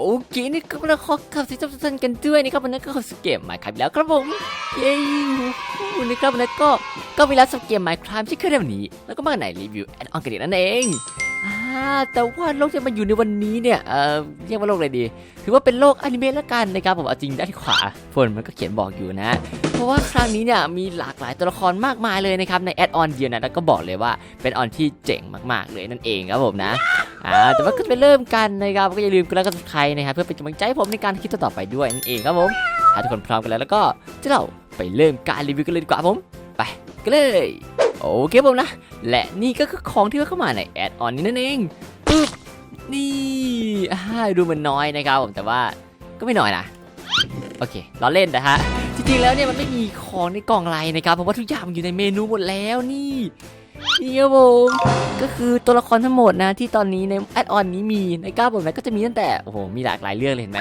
โอเคนี่ก็มาขอขับสิทุกท่านกันด้วยนะครับวันนี้ก็ข้าสู่เกมใหม่ครับแล้วครับผมเย้วันนี้ครับวันนี้ก็ก็มีแล้วสเกมใหม่ครับที่เคยได้วันนี้ แล้วก็มาในรีวิวแอดออนกันอีกนั่นเองอ่าแต่ว่าโลกที่มาอยู่ในวันนี้เนี่ยเอ่อเรียกว่าโลกอะไรดี ถือว่าเป็นโลกอนิเมะละกันนะครับผมเอาจริงด้านขวาฝนมันก็เขียนบอกอยู่นะ เพราะว่าครั้งนี้เนี่ยมีหลากหลายตัวละครมากมายเลยนะครับในแอดออนเดียวนะแล้วก็บอกเลยว่าเป็นออนที่เจ๋งมากๆเลยนั่นเองครับผมนะ อ่าแต่ว่าก็จะไปเริ่มกันนะครับก็อย่าลืมกดไลค์กดซับสไครต์นะครับเพื่อเป็นกำลังใจให้ผมในการคิดต่อไปด้วยนั่นเองครับผมถ้าทุกคนพร้อมกันแล้วแล้วก็จะเราไปเริ่มการรีวิวกันเลยดีกว่าผมไปกันเลยโอเคผมนะ และนี่ก็คือของที่เข้ามาในแอดออนนี้นั่นเองปึ๊บนี่ดูมันน้อยนะครับผมแต่ว่าก็ไม่น้อยนะโอเคล้อเล่นนะฮะจริงๆแล้วเนี่ยมันไม่มีของในกล่องไรนะครับเพราะว่าทุกอย่างมันอยู่ในเมนูหมดแล้วนี่ นี่ครับผมก็คือตัวละครทั้งหมดนะที่ตอนนี้ในแอดออนนี้มีในก้าวผมนะก็จะมีตั้งแต่โอ้โหมีหลากหลายเรื่องเลยเห็นไหม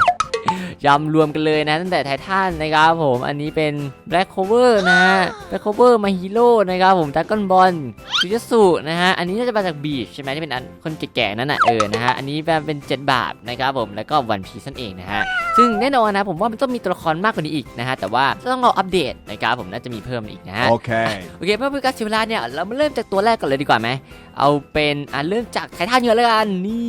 ยำรวมกันเลยนะตั้งแต่ไททันนะครับผมอันนี้เป็น Black Cover นะฮะ Black Cover มาฮีโร่นะครับผมดักกอนบอลจิจสุนะฮะอันนี้น่าจะมาจากบีชใช่ไหมที่เป็นอันคนแก่ๆนั่นน่ะเออนะฮะอันนี้เป็น 7 บาทนะครับผมแล้วก็วันพีซนั่นเองนะฮะซึ่งแน่นอนนะผมว่ามันต้องมีตัวละครมากกว่านี้อีกนะฮะแต่ว่าต้องรออัปเดตนะครับผมน่าจะมีเพิ่มอีกนะฮะ Okay. โอเคเพื่อเป็นการเสียเวลาเนี่ยเรามาเริ่มจากตัวแรกก่อนเลยดีกว่าไหมเอาเป็นอ่าเริ่มจากไททันเยอะแล้วกันนี่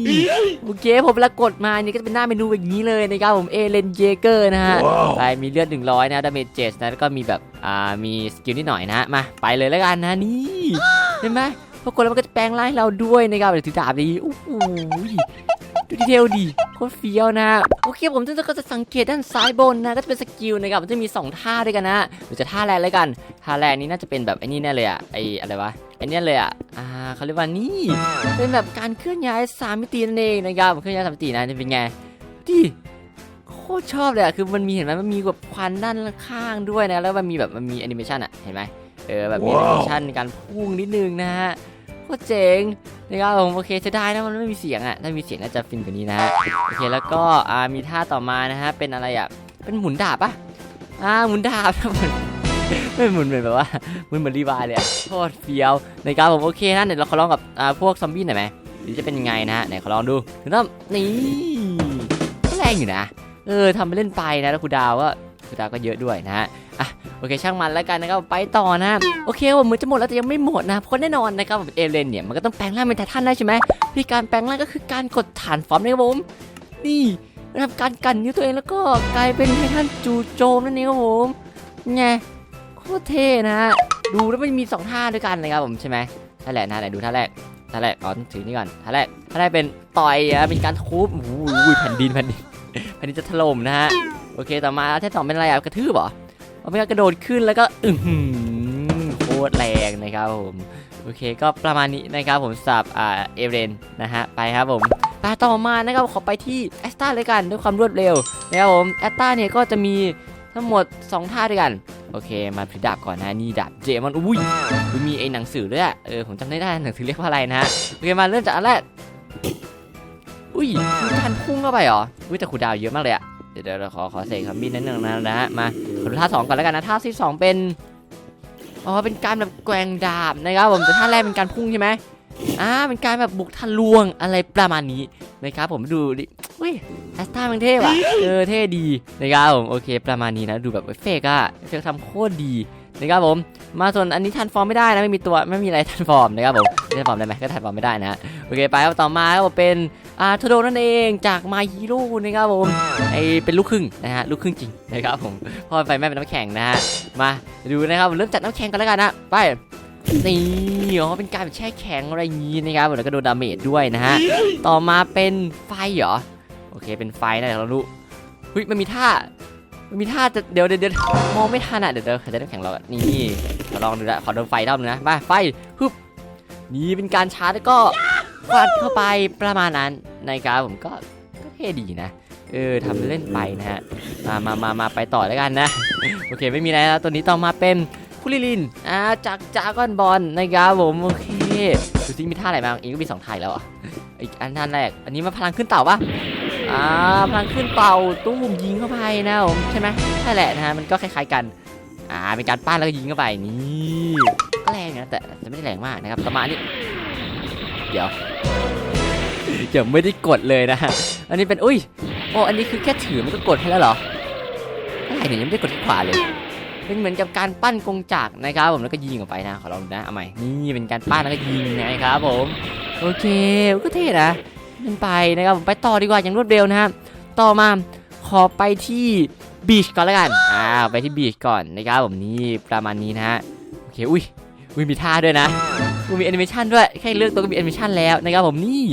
โอเคผมเวลากดมาเนี่ยก็จะเป็นหน้าเมนูอย่างนี้เลยนะครับผมเอเลนเยเกอร์นะฮะว้าวไปมีเลือด 100 นะดาเมจเจสนะแล้วก็มีแบบอ่ามีสกิลนิดหน่อยนะฮะ มาไปเลยแล้วกันนะนี่เห็นไหมพอกดแล้วมันก็จะแปลงร่างให้เราด้วยนะครับเดี๋ยวถือดาบดีโอ้โหดูดีเทลดีโคตรเฟี้ยวนะโอเคผมก็จะสังเกตด้านซ้ายบนนะก็จะเป็นสกิลนะครับมันจะมีสองท่าด้วยกันนะเดี๋ยวจะท่าแรกเลยกันท่าแรกนี้น่าจะเป็นแบบไอ้นี่แน่เลยอะไอ้อะไรวะไอ้เนี่ยเลยอะอ่าเขาเรียกว่านี่เป็นแบบการเคลื่อนย้ายสามมิตินั่นเองนะครับเคลื่อนย้ายสามมิตินะจะเป็นไงดิโค ตรชอบเลยอะคือมันมีเห็นไหมมันมีแบบควันด้านข้างด้วยนะ แล้วมันมีแบบมันมีแอนิเมชันอะเห็นไหมเออแบบมีแอนิเมชันในการพุ่งนิดนึงนะฮะโคตรเจ๋งนะครับผมโอเคเสียดายนะมันไม่มีเสียงอะถ้ามีเสียงน่าจะฟินกว่านี้นะฮะโอเคแล้วก็อ่ามีท่าต่อมานะฮะเป็นอะไรอะเป็นหมุนดาบปะอ่าหมุนดาบนะมันไม่หมุนเหมือนแบบว่ามันเหมือนรีวายเลยอะโคตรเฟี้ยวนะครับผมโอเคนะเดี๋ยวเราขอลองกับอ่าพวกซอมบี้หน่อยไหมหรือจะเป็นยังไงนะฮะไหนขอลองดูถึงต้องนี่ก็แรงอยู่นะ เออทำไปเล่นไปนะแล้วครูดาวก็ครูดาวก็เยอะด้วยนะฮะอะโอเคช่างมันแล้วกันนะครับไปต่อนะโอเคผมเหมือนจะหมดแล้วแต่ยังไม่หมดนะเพราะแน่นอนนะครับเอเลนเนี่ยมันก็ต้องแปลงร่างเป็นไททันได้ใช่ไหมที่การแปลงร่างก็คือการกดฐานฟอร์มนะครับผมนี่นะครับการกันนิ้วตัวเองแล้วก็กลายเป็นไททันจูโจมนั่นเองครับผมไงโคตรเท่นะฮะดูแล้วมันมีสองท่าด้วยกันนะครับผมใช่ไหมท่าแรกนะไหนดูท่าแรกท่าแรกอ๋อถือนี่ก่อนท่าแรกท่าแรกเป็นต่อยอะเป็นการทุบโอ้โหแผ่นดินแผ่นดิน แผ่นดินจะถล่มนะฮะ โอเค ต่อมาเท่าสองเป็นอะไรอะกระทืบเหรอเอาเป็นกระโดดขึ้นแล้วก็อือหือโคตรแรงนะครับผม โอเค ก็ประมาณนี้นะครับผมสับอ่าเอเรนนะฮะ ไปครับผมไปต่อมานะครับขอไปที่แอสตาเลยกันด้วยความรวดเร็วนะครับผมแอสตาเนี่ยก็จะมีทั้งหมดสองท่าด้วยกัน โอเค มาพิดาบก่อนนะนี่ดาบเจมันอุ้ยอุ๊ยมีไอ้หนังสือด้วยอะเออผมจำได้ได้หนังสือเรียกว่าอะไรนะฮะโอเคมาเริ่มจากอันแรก อุ้ยมีการพุ่งเข้าไปเหรออุ้ยแต่ครูดาวเยอะมากเลยอะเดี๋ยวเราขอขอเสกคำบินนิดนึงนะนะฮะมาขอดูท่าสองก่อนแล้วกันนะท่าที่สองเป็นอ๋อเป็นการแบบแกว่งดาบนะครับผมแต่ท่าแรกเป็นการพุ่งใช่ไหมอ่าเป็นการแบบบุกทะลวงอะไรประมาณนี้นะครับผมดูดิอุ้ยแอสตามันเท่ว่ะเออเท่ดีนะครับผมโอเคประมาณนี้นะดูแบบเอฟเฟกต์อะเอฟเฟกต์ทำโคตรดี นะครับผม มาส่วนอันนี้ทันฟอร์มไม่ได้นะไม่มีตัวไม่มีอะไรทันฟอร์มนะครับผมทันฟอร์มได้ไหมก็ทันฟอร์มไม่ได้นะโอเคไปครับต่อมาครับผมเป็นอ่าโทโดนั่นเองจากมาฮีโร่นะครับผมไอเป็นลูกครึ่งนะฮะลูกครึ่งจริงนะครับผมพ่อไฟแม่เป็นน้ำแข็งนะฮะมาดูนะครับเริ่มจากน้ำแข็งกันแล้วกันนะไปนี่อ๋อเป็นการแบบแช่แข็งอะไรอย่างงี้นะครับแล้วก็โดนดาเมจด้วยนะฮะต่อมาเป็นไฟเหรอโอเคเป็นไฟนะเราดูเฮ้ยมันมีท่า มีท่าจะเดี๋ยวเดี๋ยวมองไม่ทันอะเดี๋ยวเดี๋ยวจะได้แข่งเราอ่นี่ขอลองดูนะขอโดนไฟรอบนึงนะมาไฟฮึบนี่เป็นการชาร์จแล้วก็ฟาดเข้าไปประมาณนั้นในการผมก็ก็เท่ดีนะเออทำเล่นไปนะฮะมามามามาไปต่อแล้วกันนะ โอเคไม่มีอะไรแล้วตัวนี้ต่อมาเป็นคุลิลินอ่าจากจากอนบอลนะครับผมโอเคดูซิมีท่าอะไรบ้างเองก็มีสองท่าอีกแล้วอะอีกอันท่านแรกอันนี้มาพลังขึ้นเต่าปะ อ่าพลังขึ้นเป่าตู้มยิงเข้าไปนะผมใช่ไหมใช่แหละนะฮะมันก็คล้ายๆกันอ่าเป็นการป้านแล้วก็ยิงเข้าไปนี่ก็แรงนะแต่แต่ไม่ได้แรงมากนะครับประมาณนี้เดี๋ยวเดี๋ยวไม่ได้กดเลยนะฮะอันนี้เป็นอุ้ยโอ้อันนี้คือแค่ถือมันก็กดให้แล้วเหรออะไรเนี่ยยังไม่ได้กดที่ขวาเลยเป็นเหมือนกับการปั้นกงจักรนะครับผมแล้วก็ยิงออกไปนะขอลองดูนะเอาใหม่นี่เป็นการปั้นแล้วก็ยิงนะครับผมโอเคก็เท่นะ เป็นไปนะครับผมไปต่อดีกว่าอย่างรวดเร็วนะครับต่อมาขอไปที่บีชก่อนแล้วกันอ่าไปที่บีชก่อนนะครับผมนี่ประมาณนี้นะฮะโอเคอุ้ยอุ้ยมีท่าด้วยนะอุ้ยมีแอนิเมชันด้วยแค่เลือกตัวก็มีแอนิเมชันแล้วนะครับผมนี่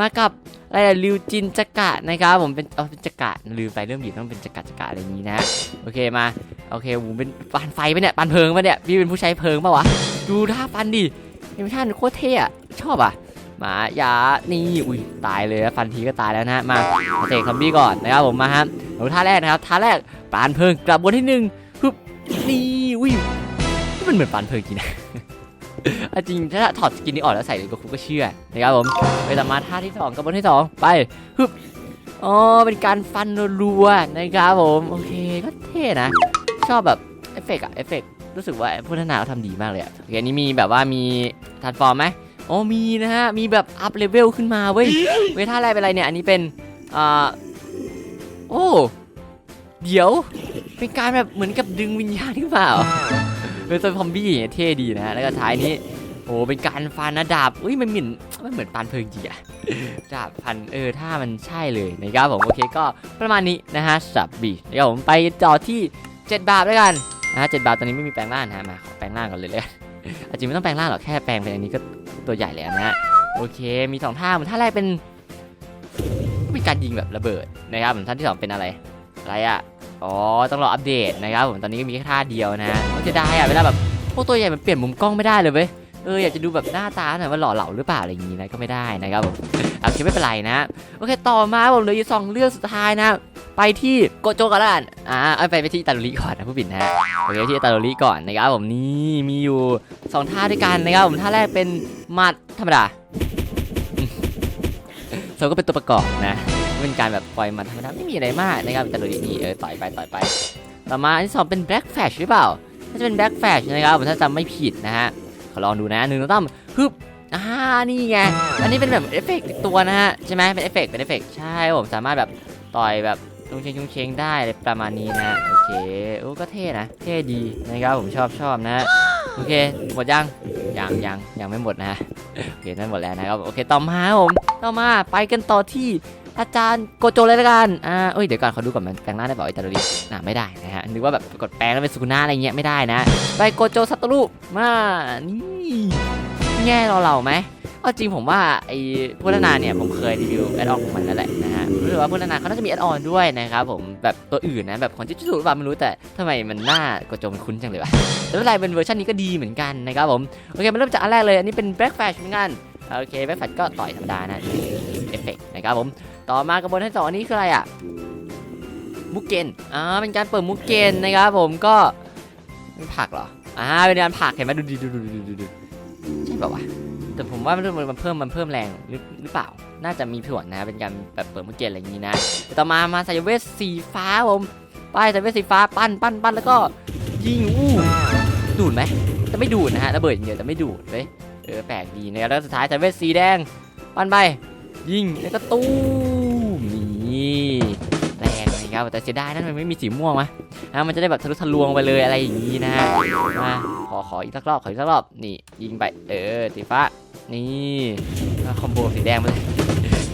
มากับอะไรอะริวจินจักระนะครับผมเป็นเอาเป็นจักระลืมไปเริ่มบีต้องเป็นจักระจักระอะไรอย่างนี้นะโอเคมาโอเคผมเป็นปานไฟปะเนี่ยปานเพลิงปะเนี่ยพี่เป็นผู้ใช้เพลิงปะวะดูท่าฟันดิแอนิเมชันโคตรเท่อะชอบอะ มาอย่านี่อุ้ยตายเลยฟันทีก็ตายแล้วนะฮะมาเตะคอมบี้ก่อนนะครับผมมาฮะดูท่าแรกนะครับท่าแรกปานเพลิงกลับบนที่หนึ่งปึ๊บนี่อุ้ยมันเหมือนปานเพลิงจริงนะจริงถ้าถอดสกินนี้ออกแล้วใส่ก็คุก็เชื่อนะครับผมไปต่อมาท่าที่สองกับบนที่สองไปฮึบอ๋อเป็นการฟันรัวนะครับผมโอเคก็เท่นะ ชอบแบบเอฟเฟกต์อะเอฟเฟกต์รู้สึกว่าผู้พัฒนาเขาทำดีมากเลยอะโอเคอันนี้มีแบบว่ามีทาร์ฟอร์มไหม อ๋อมีนะฮะ มีแบบอัพเลเวลขึ้นมาเว้ย เว้ยท่าอะไรเป็นอะไรเนี่ย อันนี้เป็น อ่า โอ้ เดี๋ยว เป็นการแบบเหมือนกับดึงวิญญาณขึ้นมาเหรอเป็นตัวซอมบี้เท่ดีนะฮะ แล้วก็ท้ายนี้ โอ้ เป็นการฟันนะดาบอุ้ย มันเหมือนมันเหมือนปานเพลิงจริงอะดาบฟัน เออ ถ้ามันใช่เลยนะครับผม โอเค ก็ประมาณนี้นะฮะสับบีนะครับผมไปต่อที่7บาทด้วยกันนะฮะเจ็ดบาทตอนนี้ไม่มีแปลงร่างนะฮะมาขอแปลงร่างก่อนเลยเลยกันอะจริงไม่ต้องแปลงร่างหรอก แค่แปลงเป็นอันนี้ก็ ตัวใหญ่แล้วนะฮะโอเค มีสองท่าเหมือนท่าแรกเป็นเป็นการยิงแบบระเบิดนะครับผมท่าที่สองเป็นอะไร อะไรอะอ๋อต้องรออัปเดตนะครับผมตอนนี้ก็มีแค่ท่าเดียวนะฮะก็จะได้อะเวลาแบบพวกตัวใหญ่มันเปลี่ยนมุมกล้องไม่ได้เลยเว้ยเอออยากจะดูแบบหน้าตาหน่อยว่าหล่อเหลาหรือเปล่าอะไรอย่างงี้นะก็ไม่ได้นะครับผมโอเคไม่เป็นไรนะโอเคต่อมาผมเหลืออยู่สองเรื่องสุดท้ายนะ ไปที่โกโจกันละกันอ่าไปไปที่ตาลีก่อนนะผู้บินนะฮะโอเคที่ตาลีก่อนนะครับผมนี่มีอยู่สองท่าด้วยกันนะครับผมท่าแรกเป็นหมัดธรรมดาส่วนก็เป็นตัวประกอบนะเป็นการแบบปล่อยหมัดธรรมดาไม่มีอะไรมากนะครับตาลีนี่เออต่อยไปต่อยไป ต่อมาอันที่สองเป็นแบล็กแฟชหรือเปล่าน่าจะเป็นแบล็กแฟชนะครับผมถ้าจำไม่ผิดนะฮะขอลองดูนะหนึ่งต้องฮึบอ่านี่ไง อันนี้เป็นแบบเอฟเฟกต์ตัวนะฮะ ใช่ไหมเป็นเอฟเฟกต์เป็นเอฟเฟกต์ใช่ผมสามารถแบบต่อยแบบ ลุงเชงชุงเชงได้อะไรประมาณนี้นะโอเคโอ้ก็เท่นะเท่ดีนะครับผมชอบชอบนะโอเคหมดยังยังยังยังไม่หมดนะโอเคนั่นหมดแล้วนะครับโอเคต่อมาผมต่อมาไปกันต่อที่อาจารย์โกโจเลยละกันอ่าเอ้ยเดี๋ยวก่อนเขาดูก่อนมันแปลงร่าได้เปล่าไอตาลีน่าไม่ได้นะฮะนึกว่าแบบกดแปลงแล้วเป็นสุกุนาอะไรเงี้ยไม่ได้นะ ไปโกโจซัตโตรุมานี่แง่เราเราไหม เอาจริงผมว่าไอ้พัฒนาเนี่ยผมเคยรีวิวแอดออนของมันนั่นแหละนะฮะรู้สึกว่าพัฒนาเขาน่าจะมีแอดออนด้วยนะครับผมแบบตัวอื่นนะแบบของจิจูหรือเปล่าไม่รู้แต่ทำไมมันหน้ากระจมมันคุ้นจังเลยวะแต่ไม่เป็นไรเป็นเวอร์ชันนี้ก็ดีเหมือนกันนะครับผมโอเคมาเริ่มจากอันแรกเลยอันนี้เป็นแบ็กแฟชเหมือนกันโอเคแบ็กแฟชก็ต่อยธรรมดานะเอฟเฟกต์นะครับผมต่อมากระบวนท่สองอันนี้คืออะไรอะมุกเกนอ่าเป็นการเปิดมุกเกนนะครับผมก็ผักเหรออ่าเป็นการผักเห็นไหมดูดูดูดูดูดูดูใช่ป่าวะ แต่ผมว่ามันมันเพิ่มมันเพิ่มแรงหรือเปล่า น่าจะมีผลนะ เป็นการแบบเปิดมุกเกนอะไรอย่างนี้นะต่อมามาใส่เวทสีฟ้าผมไปใส่เวทสีฟ้าปั้นปั้นปั้นแล้วก็ยิงอู้ดูดไหมแต่ไม่ดูดนะฮะระเบิดอย่างเดียวแต่ไม่ดูดเว้ยเออแปลกดีนะแล้วสุดท้ายใส่เวทสีแดง ปั้นไปยิงแล้วก็ตู้มนี่แรงนะครับแต่เสียดายนั่นมันไม่มีสีม่วงมะนะมันจะได้แบบทะลุทะลวงไปเลยอะไรอย่างนี้นะฮะ ขอขออีกสักรอบขออีกสักรอบนี่ยิงไปเออสีฟ้านี่คอมโบสีแดงมาเลย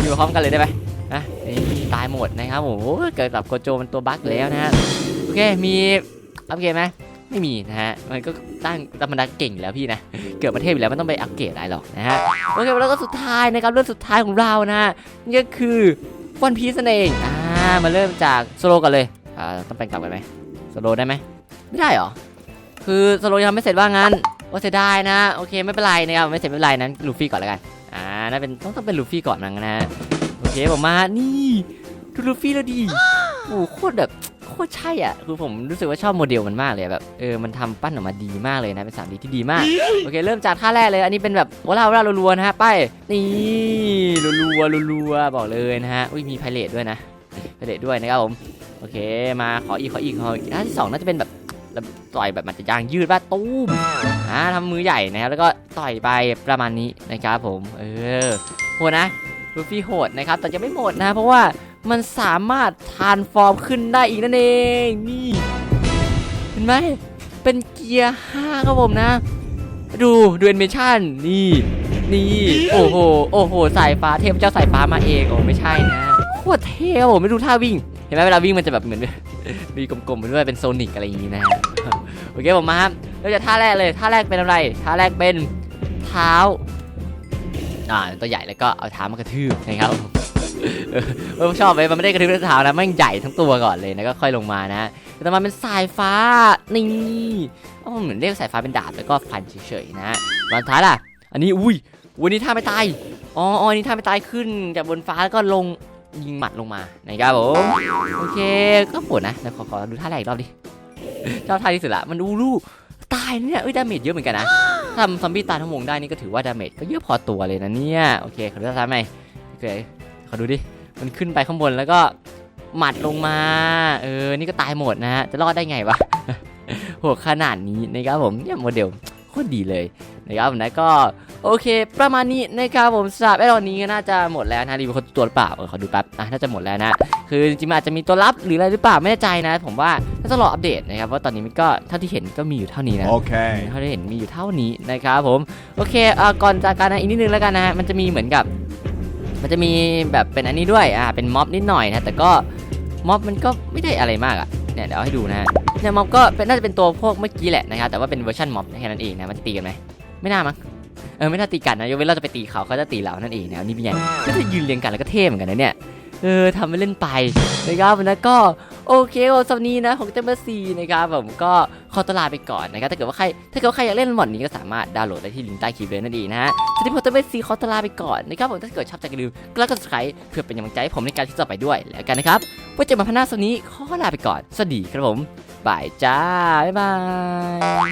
อยู่พร้อมกันเลยได้ไหมนะนี่ตายหมดนะครับผมโอ้ยเกิดกับโกโจมันตัวบั๊กแล้วนะฮะโอเคมีอัปเกรดไหมไม่มีนะฮะมันก็ตั้งธรรมดาเก่งแล้วพี่นะเกิดประเทศอยู่แล้วไม่ต้องไปอัปเกรดอะไรหรอกนะฮะโอเคแล้วก็สุดท้ายนะครับเรื่องสุดท้ายของเรานะนี่ก็คือวันพีซนั่นเองอ่ามาเริ่มจากโซโลกันเลยอ่าต้องไปกลับกันไหมโซโลได้ไหมไม่ได้หรอ คือโซโลยังไม่เสร็จว่างั้นว่าเสียดายนะ โอเคไม่เป็นไรนะครับไม่เสร็จไม่เป็นไรนั้นลูฟี่ก่อนแล้วกัน อ่าน่าเป็นต้องต้องเป็นลูฟี่ก่อนนะนะโอเคผมมานี่ดูลูฟี่แล้วดีโอ้โหโคตรแบบโคตรใช่อะคือผมรู้สึกว่าชอบโมเดลมันมากเลยอะแบบเออมันทำปั้นออกมาดีมากเลยนะเป็น 3D ที่ดีมากโอเค เริ่มจากท่าแรกเลย อันนี้เป็นแบบว้าวว้าวรัวๆนะฮะไปนี่รัวๆรัวๆบอกเลยนะฮะอุ้ยมีไพเรตด้วยนะไพเรตด้วยนะครับผมโอเคมาขออีกขออีกขออีกท่าที่สองน่าจะเป็นแบบ แล้วต่อยแบบมันจะยางยืดว่าตู้มอ่าทำมือใหญ่นะครับแล้วก็ต่อยไปประมาณนี้นะครับผม เออโหดนะลูฟี่โหดนะครับ แต่ยังไม่หมดนะ เพราะว่ามันสามารถทานฟอร์มขึ้นได้อีกนั่นเองนี่เห็นไหมเป็นเกียร์5ครับผมนะ ดูดูแอนิเมชั่นนี่นี่โอ้โหโอ้โหสายฟ้าเทพเจ้าสายฟ้ามาเองโอ้ไม่ใช่นะโคตรเท่ผมไม่ดูท่าวิ่ง เห็นไหมเวลาวิ่งมันจะแบบเหมือน มีกลมๆไปด้วยเป็นโซนิกอะไรอย่างนี้นะฮะโอเคผมมาครับเราจะท่าแรกเลยท่าแรกเป็นอะไรท่าแรกเป็นเท้าอ่าตัวใหญ่แล้วก็เอาเท้ามากระทืบนะครับเออเออชอบเลยมันไม่ได้กระทืบด้วยเท้านะม่งใหญ่ทั้งตัวก่อนเลยนะก็ค่อยลงมานะแต่มาเป็นสายฟ้านี่อ๋อเหมือนเรียกสายฟ้าเป็นดาบแล้วก็ฟันเฉยๆนะตอนท้ายล่ะ อันนี้อุ้ยวันนี้ท่าไม่ตายอ๋ออันนี้ท่าไม่ตายขึ้นจากบนฟ้าแล้วก็ลง ยิงหมัดลงมานะครับผมโอเคก็ปวดนะเดี๋ยวขอขอดูท่าแรกอีกรอบดิชอบท่าที่สุดละมันดูลูตายเนี่ยเอ้ยดาเมจเยอะเหมือนกันนะทำซอมบี้ตายทั้งวงได้นี่ก็ถือว่าดาเมจก็เยอะพอตัวเลยนะเนี่ยโอเคขอดูท่าไหมโอเคขอดูดิมันขึ้นไปข้างบนแล้วก็หมัดลงมา เออ นี่ก็ตายหมดนะฮะ จะรอดได้ไงวะโหขนาดนี้นะครับผมเนี่ยโมเดล คตรดีเลยนะครับผมนะก็โอเค ประมาณนี้นะครับผมสำหรับไอ้ตอนนี้ก็น่าจะหมดแล้วนะรีวิวคนตัวหรือเปล่าเออขอดูแป๊บอะน่าจะหมดแล้วนะคือจริงๆมันอาจจะมีตัวลับหรืออะไรหรือเปล่าไม่แน่ใจนะ ผมว่าน่าจะรออัปเดตนะครับเพราะตอนนี้มันก็เท่าที่เห็นก็มีอยู่เท่านี้นะ Okay. เท่าที่เห็นมีอยู่เท่านี้นะครับผมโอเคเอ่อก่อนจากการนะอีกนิดนึงแล้วกันนะฮะมันจะมีเหมือนกับ มันจะมีแบบเป็นอันนี้ด้วยอ่าเป็นม็อบนิดหน่อยนะแต่ก็ม็อบมันก็ไม่ได้อะไรมากอะเนี่ยเดี๋ยวเอาให้ดูนะฮะเนี่ยม็อบก็เป็นน่าจะเป็นตัวพวกเมื่อกี้แหละนะครับแต่ว่าเป็นเวอร์ชันม็อบแค่นั้นเองนะมันจะตีกันไหมไม่น่ามั้งเออไม่น่าตีกันนะยกเว้นเราจะไปตีเขาเขาจะตีเรานั่นเองนะนี่เป็นไงก็จะยืนเรียงกันแล้วก็เท่เหมือนกันนะเนี่ยเออทำไปเล่นไปนะครับแล้วก็โอเคสำหรับนี้นะของเต็มซีนะครับผมก็ขอตลาไปก่อนนะครับถ้าเกิดว่าใครถ้าเกิดว่าใครอยากเล่นหมอดนี้ก็สามารถดาวน์โหลดได้ที่ลิงก์ใต้คลิปเลยนั่นเองนะฮะสำหรับผมเต็มซีขอตลาไปก่อนนะครับผมถ้าเกิดชอบจก็อย่าลืมกดไลค์กด subscribe เพื่อเป็นกำลังใจให้ผมในการที่จะต่อไปด้วยแล้วกันนะครับไว้เจอกันพันหน้าสำหรับนี้ขอลาไปก่อนสวัสดีครับผม บายจ้า บ๊ายบาย